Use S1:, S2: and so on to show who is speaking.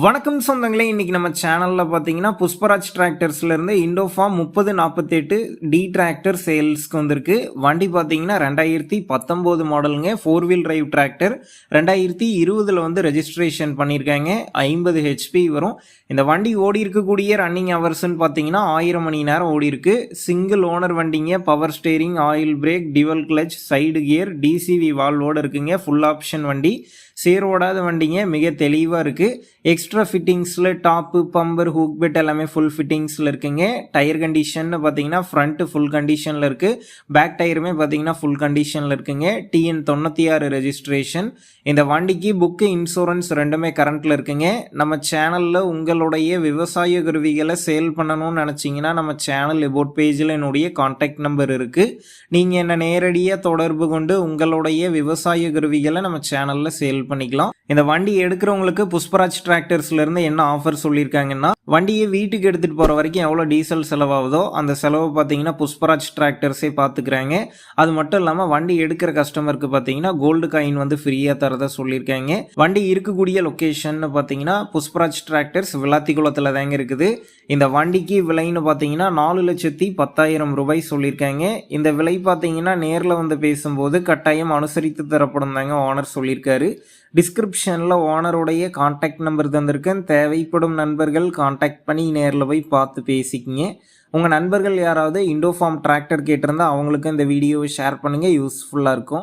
S1: வணக்கம் சொந்தங்களே இன்றைக்கி நம்ம சேனலில் பார்த்தீங்கன்னா புஷ்பராஜ் டிராக்டர்ஸ்லேருந்து இண்டோஃபார்ம் முப்பது நாற்பத்தெட்டு டி டிராக்டர் சேல்ஸ்க்கு வந்திருக்கு. வண்டி பார்த்தீங்கன்னா ரெண்டாயிரத்தி பத்தொம்போது மாடலுங்க ஃபோர் வீல் டிரைவ் டிராக்டர் ரெண்டாயிரத்தி இருபதில் வந்து ரெஜிஸ்ட்ரேஷன் பண்ணியிருக்காங்க. ஐம்பது ஹெச்பி வரும். இந்த வண்டி ஓடி இருக்கக்கூடிய ரன்னிங் ஹவர்ஸ்ன்னு பார்த்தீங்கன்னா ஆயிரம் மணி நேரம் ஓடி இருக்கு. சிங்கிள் ஓனர் வண்டிங்க power steering oil brake dual clutch side gear DCV வால்வோடு இருக்குங்க. ஃபுல் ஆப்ஷன் வண்டி. சேர் ஓடாத வண்டிங்க மிக தெளிவாக இருக்குது எக்ஸ்ட்ரா ஃபிட்டிங்ஸில் டாப்பு பம்பர் ஹூக் பெட் எல்லாமே ஃபுல் ஃபிட்டிங்ஸில் இருக்குங்க. டயர் கண்டிஷன் பார்த்தீங்கன்னா ஃப்ரண்ட்டு ஃபுல் கண்டிஷனில் இருக்குது பேக் டயருமே பார்த்தீங்கன்னா ஃபுல் கண்டிஷனில் இருக்குங்க. டிஎன் தொண்ணூற்றி ஆறு ரெஜிஸ்ட்ரேஷன் இந்த வண்டிக்கு புக்கு இன்சூரன்ஸ் ரெண்டுமே கரண்ட்டில் இருக்குங்க. நம்ம சேனலில் உங்களுடைய விவசாய கருவிகளை சேல் பண்ணணும்னு நினச்சிங்கன்னா நம்ம சேனல் எபோட் பேஜில் என்னுடைய காண்டாக்ட் நம்பர் இருக்குது நீங்கள் என்னை நேரடியாக தொடர்பு கொண்டு உங்களுடைய விவசாய கருவிகளை நம்ம சேனலில் சேல் பண்ணிக்கலாம். இந்த வண்டி எடுக்கிறவங்களுக்கு புஷ்பராஜ் டிராக்டர்ஸ்லேருந்து என்ன ஆஃபர் சொல்லியிருக்காங்கன்னா வண்டியை வீட்டுக்கு எடுத்துகிட்டு போகிற வரைக்கும் எவ்வளோ டீசல் செலவாகுதோ அந்த செலவு பார்த்தீங்கன்னா புஷ்பராஜ் டிராக்டர்ஸே பார்த்துக்கிறாங்க அது மட்டும் இல்லாமல் வண்டி எடுக்கிற கஸ்டமருக்கு பார்த்தீங்கன்னா கோல்டு காயின் வந்து ஃப்ரீயாக தரதா சொல்லியிருக்காங்க. வண்டி இருக்கக்கூடிய லொக்கேஷன் பார்த்தீங்கன்னா புஷ்பராஜ் டிராக்டர்ஸ் விளாத்திக்குளத்தில் தாங்க இருக்குது. இந்த வண்டிக்கு விலைன்னு பார்த்தீங்கன்னா நாலு லட்சத்தி பத்தாயிரம் ரூபாய் சொல்லியிருக்காங்க. இந்த விலை பார்த்தீங்கன்னா நேரில் வந்து பேசும்போது கட்டாயம் அனுசரித்து தரப்படும் தாங்க ஓனர் சொல்லியிருக்காரு. டிஸ்கிரிப்ஷனில் ஓனருடைய கான்டாக்ட் நம்பர் தந்திருக்கேன். தேவைப்படும் நண்பர்கள் காண்டாக்ட் பண்ணி நேரில் போய் பார்த்து பேசிக்கிங்க. உங்கள் நண்பர்கள் யாராவது இண்டோஃபார்ம் டிராக்டர் கேட்டிருந்தா அவங்களுக்கு இந்த வீடியோவை ஷேர் பண்ணுங்கள் யூஸ்ஃபுல்லாக இருக்கும்.